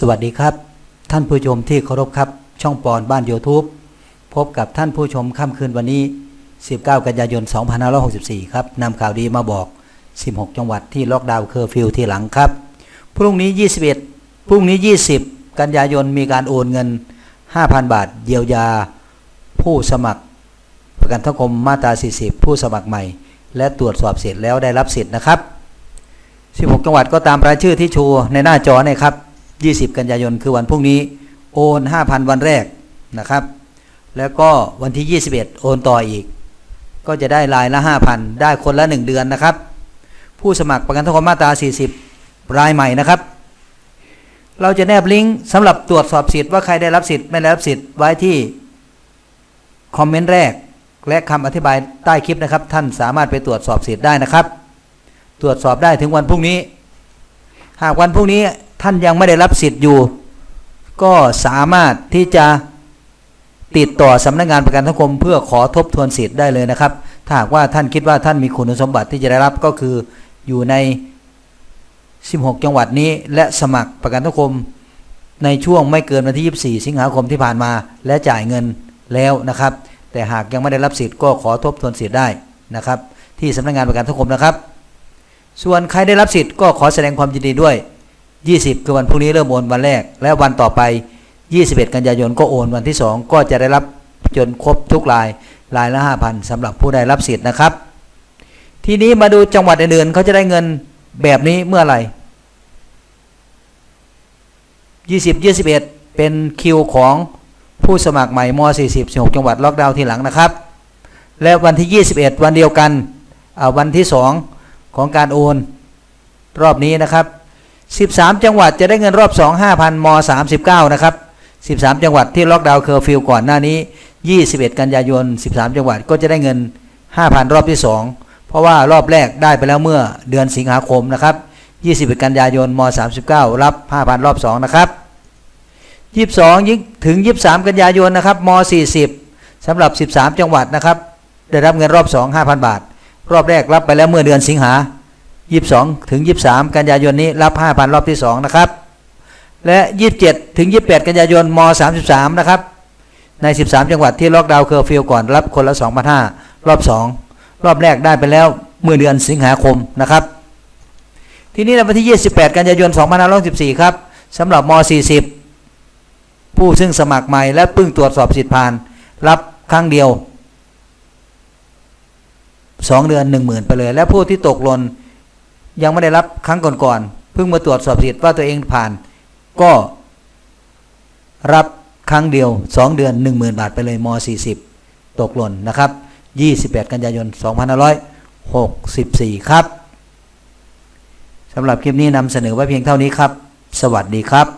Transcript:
สวัสดีครับ ท่านผู้ชมที่เคารพครับ ช่องปอนบ้าน YouTube พบกับท่านผู้ชมค่ำคืนวันนี้ 19 กันยายน 2564 ครับนำข่าวดีมาบอก 16 จังหวัดที่ล็อกดาวน์เคอร์ฟิวที่หลังครับ พรุ่งนี้ 21 พรุ่งนี้ 20 กันยายนมีการโอนเงิน 5,000 บาท เยียวยา ผู้สมัคร ประกันสังคมมาตรา 40 ผู้สมัครใหม่ และตรวจสอบเสร็จแล้วได้รับสิทธิ์นะครับ 16 จังหวัดก็ตามรายชื่อที่โชว์ในหน้าจอเนี่ยครับ 20 กันยายนคือวันพรุ่งนี้โอน 5,000 วันแรกนะครับ แล้วก็วันที่ 21 โอนต่ออีก ก็จะได้รายละ 5,000 ได้คนละ 1 เดือนนะครับ ผู้สมัครประกันสังคมมาตรา 40 รายใหม่นะครับ เราจะแนบลิงก์สำหรับตรวจสอบสิทธิ์ว่าใครได้รับสิทธิ์ไม่ได้รับสิทธิ์ไว้ที่คอมเมนต์แรกและคำอธิบายใต้คลิปนะครับ ท่านสามารถไปตรวจสอบสิทธิ์ได้นะครับ ตรวจสอบได้ถึงวันพรุ่งนี้ หากวันพรุ่งนี้ ท่านยังไม่ได้รับสิทธิ์อยู่ ก็สามารถที่จะติดต่อสำนักงานประกันสังคม เพื่อขอทบทวนสิทธิ์ได้เลยนะครับ ถ้าหากว่าท่านคิดว่าท่านมีคุณสมบัติที่จะได้รับก็คืออยู่ใน 16 จังหวัดนี้และสมัครประกันสังคม ในช่วงไม่เกินวันที่ 24 สิงหาคมที่ผ่านมา และจ่ายเงินแล้วนะครับ แต่หากยังไม่ได้รับสิทธิ์ก็ขอทบทวนสิทธิ์ได้นะครับ ที่สำนักงานประกันสังคมนะครับ ส่วนใครได้รับสิทธิ์ก็ขอแสดงความยินดีด้วย 20 คือวันพรุ่งนี้เริ่มโอนวันแรก และวันต่อไป 21 กันยายนก็โอนวันที่ 2 ก็จะได้รับจนครบทุกรายรายละ 5,000สำหรับผู้ได้รับสิทธิ์นะครับ ทีนี้มาดูจังหวัดอื่นๆเขาจะได้เงินแบบนี้เมื่อไหร่ 20 21 เป็นคิวของผู้สมัครใหม่ม 40 16 จังหวัดล็อกดาวน์ทีหลังนะครับ และวันที่ 21 วันเดียวกันวันที่ 2 ของการโอนรอบนี้นะครับ 13 จังหวัดจะได้เงินรอบ2 5,000ม39 นะครับ 13 จังหวัดที่ล็อกดาวน์เคอร์ฟิวก่อนหน้านี้ 21 กันยายน 13 จังหวัดก็จะได้เงิน 5,000 รอบที่ 2 เพราะว่ารอบแรกได้ไปแล้วเมื่อเดือนสิงหาคมนะครับ21 กันยายนม39 รับ 5,000 รอบ 2 นะครับ 22 ยิ่งถึง 23 กันยายนนะครับม40สำหรับ 13 จังหวัดนะครับ ได้รับเงินรอบ 2 5,000 บาท รอบแรกรับไปแล้วเมื่อเดือนสิงหา 22 ถึง 23 กันยายนนี้รับ 5,000 รอบที่ 2 นะครับ และ 27 ถึง 28 กันยายนม33 นะครับ ใน 13 จังหวัดที่ล็อกดาวน์เคอร์ฟิวก่อนรับคนละ 2,500 รอบ 2 รอบแรกได้ไปแล้วเมื่อเดือนสิงหาคมนะครับ ทีนี้ในวันที่ 28 กันยายน 2564ครับสำหรับม40 ผู้ซึ่งสมัครใหม่และเพิ่งตรวจสอบสิทธิผ่าน รับครั้งเดียว 2 เดือน 10,000 ไปเลย และผู้ที่ตกหล่น ยังไม่ได้รับครั้งก่อนๆเพิ่งมาตรวจสอบสิทธิ์ว่าตัวเองผ่าน ก็รับครั้งเดียว 2 เดือน 10,000 บาทไปเลยม 40 ตกหล่นนะครับ 28 กันยายน 2564 ครับสำหรับคลิปนี้นำเสนอไว้เพียงเท่านี้ครับ สวัสดีครับ